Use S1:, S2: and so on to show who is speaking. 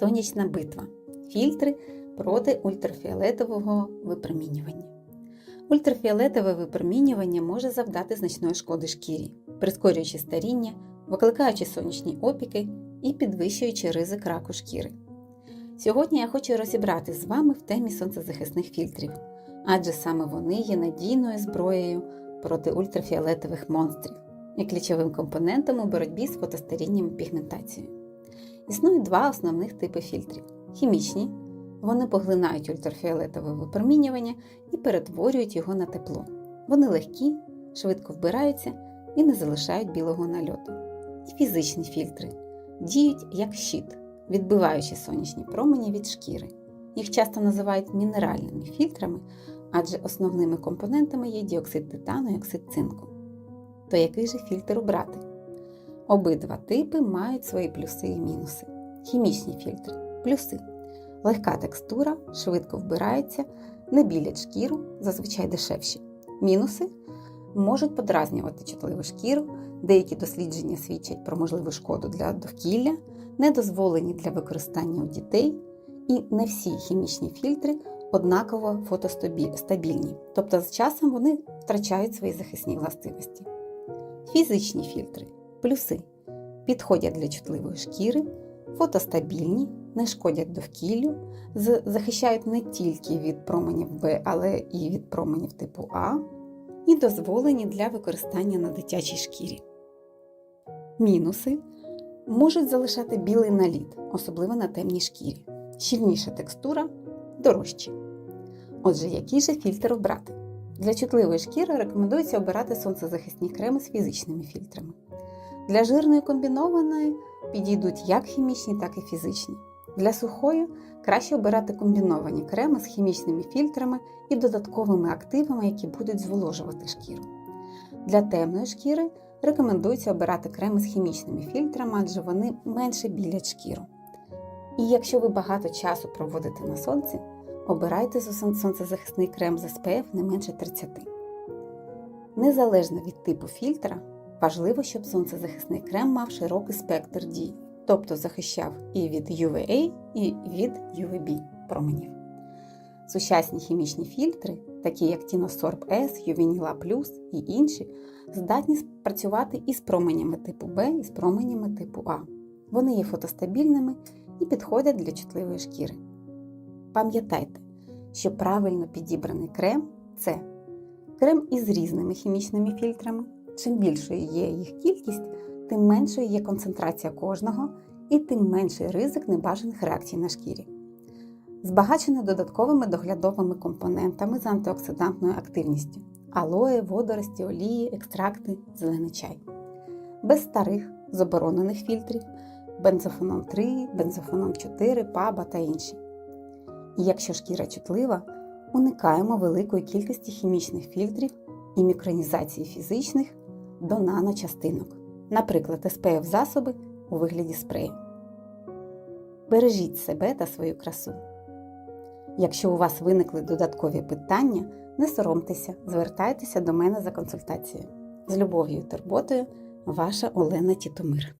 S1: Сонячна битва. Фільтри проти ультрафіолетового випромінювання. Ультрафіолетове випромінювання може завдати значної шкоди шкірі, прискорюючи старіння, викликаючи сонячні опіки і підвищуючи ризик раку шкіри. Сьогодні я хочу розібрати з вами в темі сонцезахисних фільтрів, адже саме вони є надійною зброєю проти ультрафіолетових монстрів і ключовим компонентом у боротьбі з фотостарінням пігментацією. Існують два основних типи фільтрів: хімічні. Вони поглинають ультрафіолетове випромінювання і перетворюють його на тепло. Вони легкі, швидко вбираються і не залишають білого нальоту. І фізичні фільтри діють як щит, відбиваючи сонячні промені від шкіри. Їх часто називають мінеральними фільтрами, адже основними компонентами є діоксид титану і оксид цинку. То який же фільтр обрати? Обидва типи мають свої плюси і мінуси. Хімічні фільтри плюси. Легка текстура, швидко вбирається, не білять шкіру, зазвичай дешевші. Мінуси можуть подразнювати чутливу шкіру, деякі дослідження свідчать про можливу шкоду для довкілля, недозволені для використання у дітей, і не всі хімічні фільтри однаково фотостабільні, тобто з часом вони втрачають свої захисні властивості. Фізичні фільтри плюси підходять для чутливої шкіри, фотостабільні, не шкодять довкіллю, захищають не тільки від променів Б, але і від променів типу А, і дозволені для використання на дитячій шкірі. Мінуси можуть залишати білий наліт, особливо на темній шкірі, щільніша текстура, дорожчі. Отже, який же фільтр обрати? Для чутливої шкіри рекомендується обирати сонцезахисні креми з фізичними фільтрами. Для жирної комбінованої підійдуть як хімічні, так і фізичні. Для сухої краще обирати комбіновані креми з хімічними фільтрами і додатковими активами, які будуть зволожувати шкіру. Для темної шкіри рекомендується обирати креми з хімічними фільтрами, адже вони менше білять шкіру. І якщо ви багато часу проводите на сонці, обирайте сонцезахисний крем з SPF не менше 30. Незалежно від типу фільтра, важливо, щоб сонцезахисний крем мав широкий спектр дій, тобто захищав і від UVA, і від UVB променів. Сучасні хімічні фільтри, такі як Tinosorb S, Juvenila Plus і інші, здатні працювати і з променями типу Б, і з променями типу А. Вони є фотостабільними і підходять для чутливої шкіри. Пам'ятайте, що правильно підібраний крем це крем із різними хімічними фільтрами. Чим більшою є їх кількість, тим меншою є концентрація кожного і тим менший ризик небажаних реакцій на шкірі. Збагачене додатковими доглядовими компонентами з антиоксидантною активністю алої, водорості, олії, екстракти, зелений чай. Без старих заборонених фільтрів, бензофенон 3, бензофенон 4, паба та інші. І якщо шкіра чутлива, уникаємо великої кількості хімічних фільтрів і мікронізації фізичних до наночастинок, наприклад, СПФ засоби у вигляді спрею. Бережіть себе та свою красу. Якщо у вас виникли додаткові питання, не соромтеся, звертайтеся до мене за консультацією. З любов'ю і турботою, ваша Олена Тітомир.